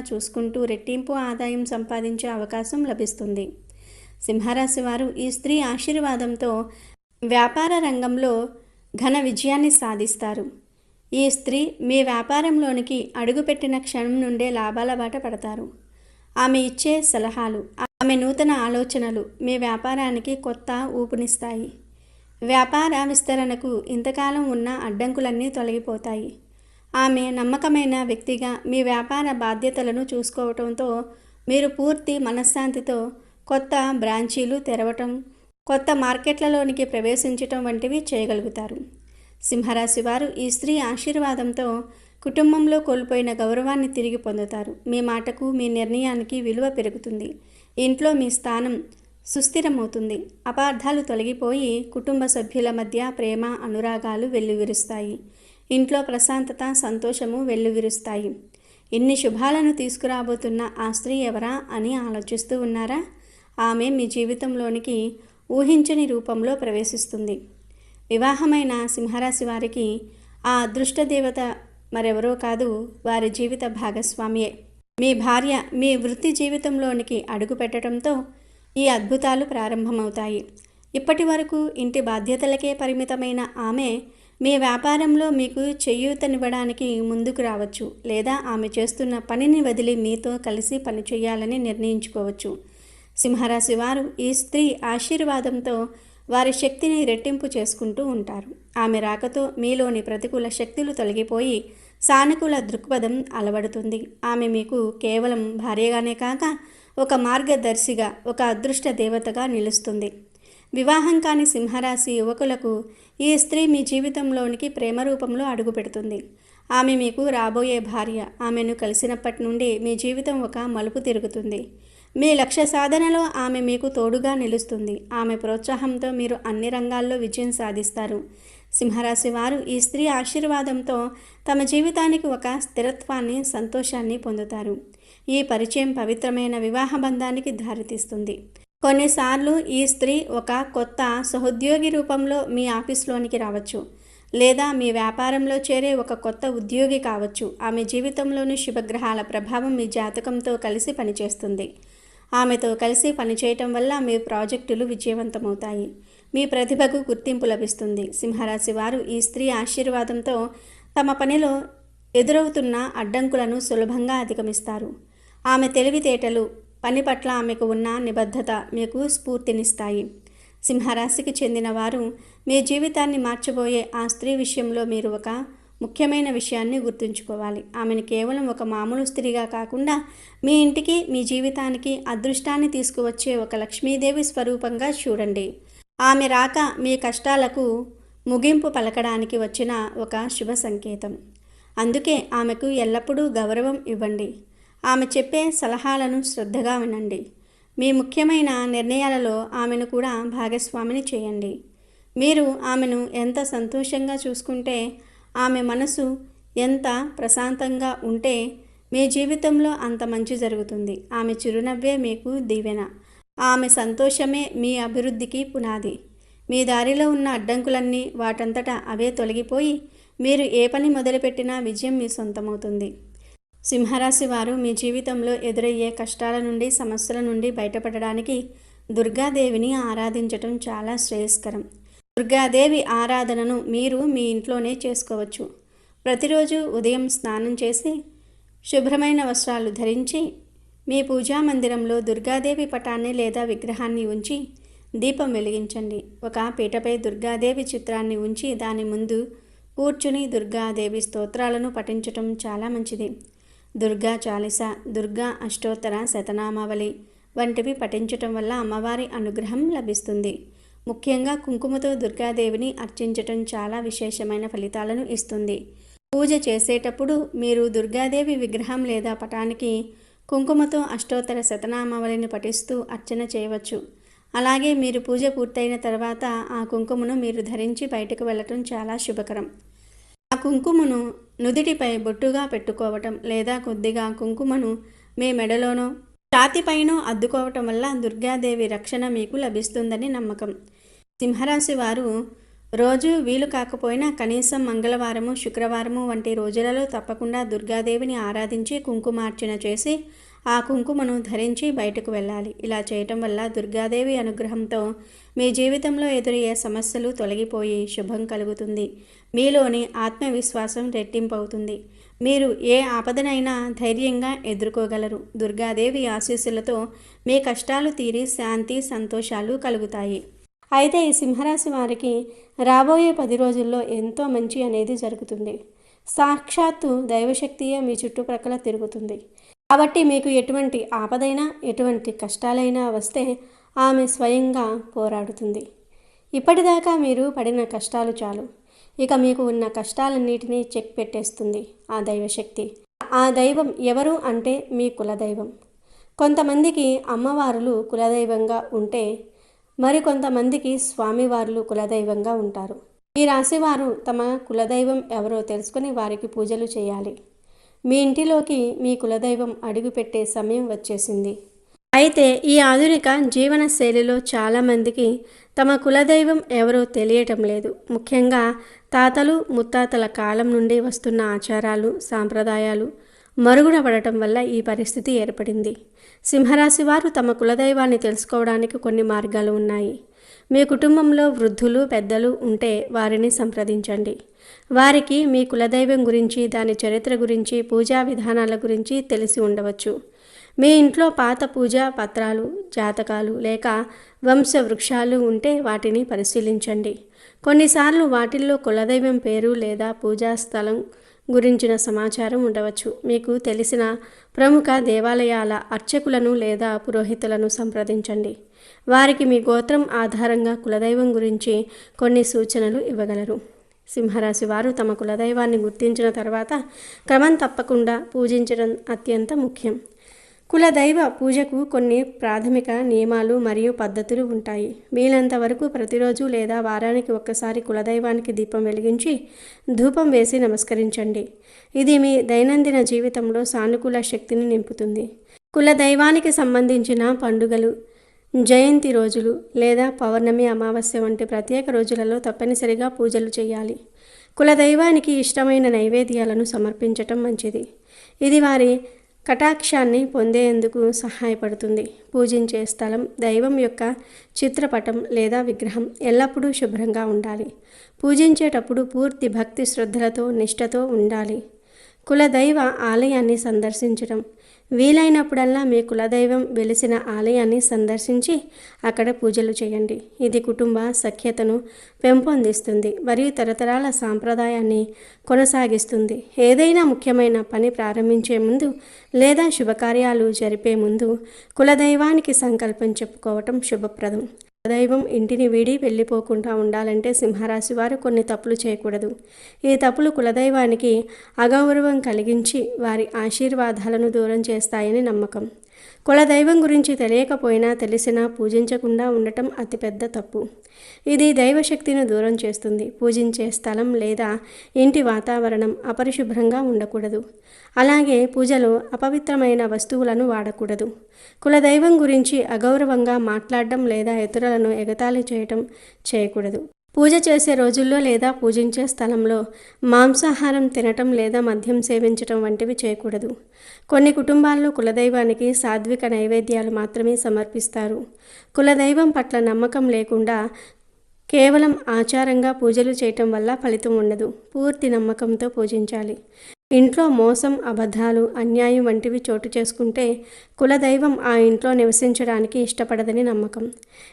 చూసుకుంటూ రెట్టింపు ఆదాయం సంపాదించే అవకాశం లభిస్తుంది. సింహరాశి వారు ఈ స్త్రీ ఆశీర్వాదంతో వ్యాపార రంగంలో ఘన విజయాన్ని సాధిస్తారు. ఈ స్త్రీ మీ వ్యాపారంలోనికి అడుగుపెట్టిన క్షణం నుండే లాభాల బాట పడతారు. ఆమె ఇచ్చే సలహాలు ఆమె నూతన ఆలోచనలు మీ వ్యాపారానికి కొత్త ఊపునిస్తాయి. వ్యాపార విస్తరణకు ఇంతకాలం ఉన్న అడ్డంకులన్నీ తొలగిపోతాయి. ఆమె నమ్మకమైన వ్యక్తిగా మీ వ్యాపార బాధ్యతలను చూసుకోవటంతో మీరు పూర్తి మనశ్శాంతితో కొత్త బ్రాంచీలు తెరవటం కొత్త మార్కెట్లలోనికి ప్రవేశించటం వంటివి చేయగలుగుతారు. సింహరాశి వారు ఈ స్త్రీ ఆశీర్వాదంతో కుటుంబంలో కోల్పోయిన గౌరవాన్ని తిరిగి పొందుతారు. మీ మాటకు మీ నిర్ణయానికి విలువ పెరుగుతుంది. ఇంట్లో మీ స్థానం సుస్థిరమవుతుంది. అపార్థాలు తొలగిపోయి కుటుంబ సభ్యుల మధ్య ప్రేమ అనురాగాలు వెల్లువిరుస్తాయి. ఇంట్లో ప్రశాంతత సంతోషము వెల్లువిరుస్తాయి. ఇన్ని శుభాలను తీసుకురాబోతున్న ఆ స్త్రీ ఎవరా అని ఆలోచిస్తూ ఉన్నారా? ఆమె మీ జీవితంలోనికి ఊహించని రూపంలో ప్రవేశిస్తుంది. వివాహమైన సింహరాశి వారికి ఆ అదృష్ట దేవత మరెవరో కాదు వారి జీవిత భాగస్వామియే. మీ భార్య మీ వృత్తి జీవితంలోనికి అడుగు పెట్టడంతో ఈ అద్భుతాలు ప్రారంభమవుతాయి. ఇప్పటి వరకు ఇంటి బాధ్యతలకే పరిమితమైన ఆమె మీ వ్యాపారంలో మీకు చేయూతనివ్వడానికి ముందుకు రావచ్చు లేదా ఆమె చేస్తున్న పనిని వదిలి మీతో కలిసి పనిచేయాలని నిర్ణయించుకోవచ్చు. సింహరాశి వారు ఈ స్త్రీ ఆశీర్వాదంతో వారి శక్తిని రెట్టింపు చేసుకుంటూ ఉంటారు. ఆమె రాకతో మీలోని ప్రతికూల శక్తులు తొలగిపోయి సానుకూల దృక్పథం అలవడుతుంది. ఆమె మీకు కేవలం భార్యగానే కాక ఒక మార్గదర్శిగా ఒక అదృష్ట దేవతగా నిలుస్తుంది. వివాహం కాని సింహరాశి యువకులకు ఈ స్త్రీ మీ జీవితంలోనికి ప్రేమ రూపంలో అడుగుపెడుతుంది. ఆమె మీకు రాబోయే భార్య. ఆమెను కలిసినప్పటి నుండి మీ జీవితం ఒక మలుపు తిరుగుతుంది. మీ లక్ష్య సాధనలో ఆమె మీకు తోడుగా నిలుస్తుంది. ఆమె ప్రోత్సాహంతో మీరు అన్ని రంగాల్లో విజయం సాధిస్తారు. సింహరాశి వారు ఈ స్త్రీ ఆశీర్వాదంతో తమ జీవితానికి ఒక స్థిరత్వాన్ని సంతోషాన్ని పొందుతారు. ఈ పరిచయం పవిత్రమైన వివాహ బంధానికి దారితీస్తుంది. కొన్నిసార్లు ఈ స్త్రీ ఒక కొత్త సహోద్యోగి రూపంలో మీ ఆఫీస్లోనికి రావచ్చు లేదా మీ వ్యాపారంలో చేరే ఒక కొత్త ఉద్యోగి కావచ్చు. ఆమె జీవితంలోని శుభగ్రహాల ప్రభావం మీ జాతకంతో కలిసి పనిచేస్తుంది. ఆమెతో కలిసి పనిచేయటం వల్ల మీ ప్రాజెక్టులు విజయవంతమవుతాయి. మీ ప్రతిభకు గుర్తింపు లభిస్తుంది. సింహరాశి వారు ఈ స్త్రీ ఆశీర్వాదంతో తమ పనిలో ఎదురవుతున్న అడ్డంకులను సులభంగా అధిగమిస్తారు. ఆమె తెలివితేటలు పని పట్ల ఆమెకు ఉన్న నిబద్ధత మీకు స్ఫూర్తినిస్తాయి. సింహరాశికి చెందిన వారు మీ జీవితాన్ని మార్చబోయే ఆ స్త్రీ విషయంలో మీరు ఒక ముఖ్యమైన విషయాన్ని గుర్తుంచుకోవాలి. ఆమెను కేవలం ఒక మామూలు స్త్రీగా కాకుండా మీ ఇంటికి మీ జీవితానికి అదృష్టాన్ని తీసుకువచ్చే ఒక లక్ష్మీదేవి స్వరూపంగా చూడండి. ఆమె రాక మీ కష్టాలకు ముగింపు పలకడానికి వచ్చిన ఒక శుభ సంకేతం. అందుకే ఆమెకు ఎల్లప్పుడూ గౌరవం ఇవ్వండి. ఆమె చెప్పే సలహాలను శ్రద్ధగా వినండి. మీ ముఖ్యమైన నిర్ణయాలలో ఆమెను కూడా భాగస్వామిని చేయండి. మీరు ఆమెను ఎంత సంతోషంగా చూసుకుంటే ఆమె మనసు ఎంత ప్రశాంతంగా ఉంటే మీ జీవితంలో అంత మంచి జరుగుతుంది. ఆమె చిరునవ్వే మీకు దీవెన. ఆమె సంతోషమే మీ అభివృద్ధికి పునాది. మీ దారిలో ఉన్న అడ్డంకులన్నీ వాటంతటా అవే తొలగిపోయి మీరు ఏ పని మొదలుపెట్టినా విజయం మీ సొంతమవుతుంది. సింహరాశి వారు మీ జీవితంలో ఎదురయ్యే కష్టాల నుండి సమస్యల నుండి బయటపడడానికి దుర్గాదేవిని ఆరాధించటం చాలా శ్రేయస్కరం. దుర్గాదేవి ఆరాధనను మీరు మీ ఇంట్లోనే చేసుకోవచ్చు. ప్రతిరోజు ఉదయం స్నానం చేసి శుభ్రమైన వస్త్రాలు ధరించి మీ పూజా మందిరంలో దుర్గాదేవి పటాన్ని లేదా విగ్రహాన్ని ఉంచి దీపం వెలిగించండి. ఒక పీటపై దుర్గాదేవి చిత్రాన్ని ఉంచి దాని ముందు కూర్చుని దుర్గాదేవి స్తోత్రాలను పఠించటం చాలా మంచిది. దుర్గా చాలిస దుర్గా అష్టోత్తర శతనామావళి వంటివి పఠించటం వల్ల అమ్మవారి అనుగ్రహం లభిస్తుంది. ముఖ్యంగా కుంకుమతో దుర్గాదేవిని అర్చించటం చాలా విశేషమైన ఫలితాలను ఇస్తుంది. పూజ చేసేటప్పుడు మీరు దుర్గాదేవి విగ్రహం లేదా పటానికి కుంకుమతో అష్టోత్తర శతనామావళిని పఠిస్తూ అర్చన చేయవచ్చు. అలాగే మీరు పూజ పూర్తయిన తర్వాత ఆ కుంకుమను మీరు ధరించి బయటకు వెళ్ళటం చాలా శుభకరం. ఆ కుంకుమను నుదిటిపై బొట్టుగా పెట్టుకోవటం లేదా కొద్దిగా కుంకుమను మీ మెడలోనో ఛాతిపైనో అద్దుకోవటం వల్ల దుర్గాదేవి రక్షణ మీకు లభిస్తుందని నమ్మకం. సింహరాశి వారు రోజు వీలు కాకపోయినా కనీసం మంగళవారము శుక్రవారము వంటి రోజులలో తప్పకుండా దుర్గాదేవిని ఆరాధించి కుంకుమార్చన చేసి ఆ కుంకుమను ధరించి బయటకు వెళ్ళాలి. ఇలా చేయటం వల్ల దుర్గాదేవి అనుగ్రహంతో మీ జీవితంలో ఎదురయ్యే సమస్యలు తొలగిపోయి శుభం కలుగుతుంది. మీలోని ఆత్మవిశ్వాసం రెట్టింపవుతుంది. మీరు ఏ ఆపదనైనా ధైర్యంగా ఎదుర్కోగలరు. దుర్గాదేవి ఆశీస్సులతో మీ కష్టాలు తీరి శాంతి సంతోషాలు కలుగుతాయి. అయితే ఈ సింహరాశి వారికి రాబోయే పది రోజుల్లో ఎంతో మంచి అనేది జరుగుతుంది. సాక్షాత్తు దైవశక్తియే మీ చుట్టుప్రక్కల తిరుగుతుంది. కాబట్టి మీకు ఎటువంటి ఆపదైనా ఎటువంటి కష్టాలైనా వస్తే ఆమె స్వయంగా పోరాడుతుంది. ఇప్పటిదాకా మీరు పడిన కష్టాలు చాలు. ఇక మీకు ఉన్న కష్టాలన్నిటినీ చెక్ పెట్టేస్తుంది ఆ దైవశక్తి. ఆ దైవం ఎవరు అంటే మీ కులదైవం. కొంతమందికి అమ్మవారులు కులదైవంగా ఉంటే మరికొంతమందికి స్వామివారులు కులదైవంగా ఉంటారు. ఈ రాశివారు తమ కులదైవం ఎవరో తెలుసుకుని వారికి పూజలు చేయాలి. మీ ఇంటిలోకి మీ కులదైవం అడుగుపెట్టే సమయం వచ్చేసింది. అయితే ఈ ఆధునిక జీవన శైలిలో చాలామందికి తమ కులదైవం ఎవరో తెలియటం లేదు. ముఖ్యంగా తాతలు ముత్తాతల కాలం నుండి వస్తున్న ఆచారాలు సాంప్రదాయాలు మరుగున పడటం వల్ల ఈ పరిస్థితి ఏర్పడింది. సింహరాశి వారు తమ కులదైవాన్ని తెలుసుకోవడానికి కొన్ని మార్గాలు ఉన్నాయి. మీ కుటుంబంలో వృద్ధులు పెద్దలు ఉంటే వారిని సంప్రదించండి. వారికి మీ కులదైవం గురించి దాని చరిత్ర గురించి పూజా విధానాల గురించి తెలిసి ఉండవచ్చు. మీ ఇంట్లో పాత పూజా పత్రాలు జాతకాలు లేక వంశ వృక్షాలు ఉంటే వాటిని పరిశీలించండి. కొన్నిసార్లు వాటిల్లో కులదైవం పేరు లేదా పూజా స్థలం గురించిన సమాచారం ఉండవచ్చు. మీకు తెలిసిన ప్రముఖ దేవాలయాల అర్చకులను లేదా పురోహితులను సంప్రదించండి. వారికి మీ గోత్రం ఆధారంగా కులదైవం గురించి కొన్ని సూచనలు ఇవ్వగలరు. సింహరాశి వారు తమ కులదైవాన్ని గుర్తించిన తర్వాత క్రమం తప్పకుండా పూజించడం అత్యంత ముఖ్యం. కులదైవ పూజకు కొన్ని ప్రాథమిక నియమాలు మరియు పద్ధతులు ఉంటాయి. వీలంత వరకు ప్రతిరోజు లేదా వారానికి ఒక్కసారి కులదైవానికి దీపం వెలిగించి ధూపం వేసి నమస్కరించండి. ఇది మీ దైనందిన జీవితంలో సానుకూల శక్తిని నింపుతుంది. కులదైవానికి సంబంధించిన పండుగలు జయంతి రోజులు లేదా పౌర్ణమి అమావాస్య వంటి ప్రత్యేక రోజులలో తప్పనిసరిగా పూజలు చేయాలి. కులదైవానికి ఇష్టమైన నైవేద్యాలను సమర్పించటం మంచిది. ఇది వారి కటాక్షాన్ని పొందేందుకు సహాయపడుతుంది. పూజించే స్థలం దైవం యొక్క చిత్రపటం లేదా విగ్రహం ఎల్లప్పుడూ శుభ్రంగా ఉండాలి. పూజించేటప్పుడు పూర్తి భక్తి శ్రద్ధలతో నిష్ఠతో ఉండాలి. కులదైవ ఆలయాన్ని సందర్శించడం. వీలైనప్పుడల్లా మీ కులదైవం వెలిసిన ఆలయాన్ని సందర్శించి అక్కడ పూజలు చేయండి. ఇది కుటుంబ సఖ్యతను పెంపొందిస్తుంది మరియు తరతరాల సాంప్రదాయాన్ని కొనసాగిస్తుంది. ఏదైనా ముఖ్యమైన పని ప్రారంభించే ముందు లేదా శుభకార్యాలు జరిపే ముందు కులదైవానికి సంకల్పం చెప్పుకోవటం శుభప్రదం. దైవం ఇంటిని వీడి వెళ్ళిపోకుండా ఉండాలంటే సింహరాశి వారు కొన్ని తప్పులు చేయకూడదు. ఈ తప్పులు కులదైవానికి అగౌరవం కలిగించి వారి ఆశీర్వాదాలను దూరం చేస్తాయని నమ్మకం. కులదైవం గురించి తెలియకపోయినా తెలిసినా పూజించకుండా ఉండటం అతిపెద్ద తప్పు. ఇది దైవశక్తిని దూరం చేస్తుంది. పూజించే స్థలం లేదా ఇంటి వాతావరణం అపరిశుభ్రంగా ఉండకూడదు. అలాగే పూజలో అపవిత్రమైన వస్తువులను వాడకూడదు. కులదైవం గురించి అగౌరవంగా మాట్లాడడం లేదా ఇతరులను ఎగతాళి చేయటం చేయకూడదు. పూజ చేసే రోజుల్లో లేదా పూజించే స్థలంలో మాంసాహారం తినటం లేదా మద్యం సేవించటం వంటివి చేయకూడదు. కొన్ని కుటుంబాల్లో కులదైవానికి సాత్విక నైవేద్యాలు మాత్రమే సమర్పిస్తారు. కులదైవం పట్ల నమ్మకం లేకుండా కేవలం ఆచారంగా పూజలు చేయటం వల్ల ఫలితం ఉండదు. పూర్తి నమ్మకంతో పూజించాలి. ఇంట్లో మోసం అబద్ధాలు అన్యాయం వంటివి చోటు చేసుకుంటే కులదైవం ఆ ఇంట్లో నివసించడానికి ఇష్టపడదని నమ్మకం.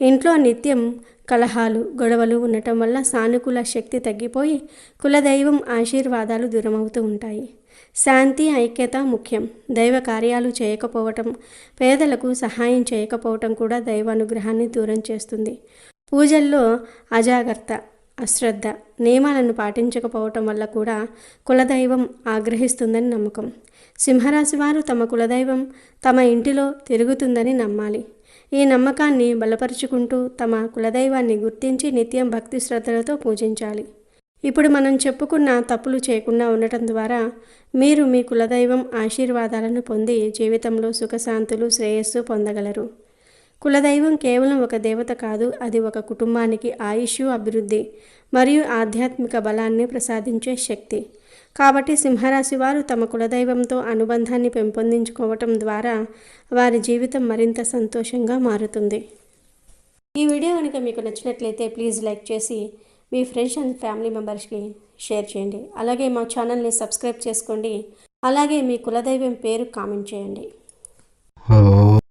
ఇంట్లో నిత్యం కలహాలు గొడవలు ఉండటం వల్ల సానుకూల శక్తి తగ్గిపోయి కులదైవం ఆశీర్వాదాలు దూరమవుతూ ఉంటాయి. శాంతి ఐక్యత ముఖ్యం. దైవ కార్యాలు చేయకపోవటం పేదలకు సహాయం చేయకపోవటం కూడా దైవానుగ్రహాన్ని దూరం చేస్తుంది. పూజల్లో అజాగ్రత్త. అశ్రద్ధ. నియమాలను పాటించకపోవటం వల్ల కూడా కులదైవం ఆగ్రహిస్తుందని నమ్మకం. సింహరాశి వారు తమ కులదైవం తమ ఇంటిలో తిరుగుతుందని నమ్మాలి. ఈ నమ్మకాన్ని బలపరుచుకుంటూ తమ కులదైవాన్ని గుర్తించి నిత్యం భక్తి శ్రద్ధలతో పూజించాలి. ఇప్పుడు మనం చెప్పుకున్న తప్పులు చేయకుండా ఉండటం ద్వారా మీరు మీ కులదైవం ఆశీర్వాదాలను పొంది జీవితంలో సుఖశాంతులు శ్రేయస్సు పొందగలరు. కులదైవం కేవలం ఒక దేవత కాదు అది ఒక కుటుంబానికి ఆయుష్ అభివృద్ధి మరియు ఆధ్యాత్మిక బలాన్ని ప్రసాదించే శక్తి. కాబట్టి సింహరాశి వారు తమ కులదైవంతో అనుబంధాన్ని పెంపొందించుకోవటం ద్వారా వారి జీవితం మరింత సంతోషంగా మారుతుంది. ఈ వీడియో కనుక మీకు నచ్చినట్లయితే ప్లీజ్ లైక్ చేసి మీ ఫ్రెండ్స్ అండ్ ఫ్యామిలీ మెంబర్స్కి షేర్ చేయండి. అలాగే మా ఛానల్ని సబ్స్క్రైబ్ చేసుకోండి. అలాగే మీ కులదైవం పేరు కామెంట్ చేయండి.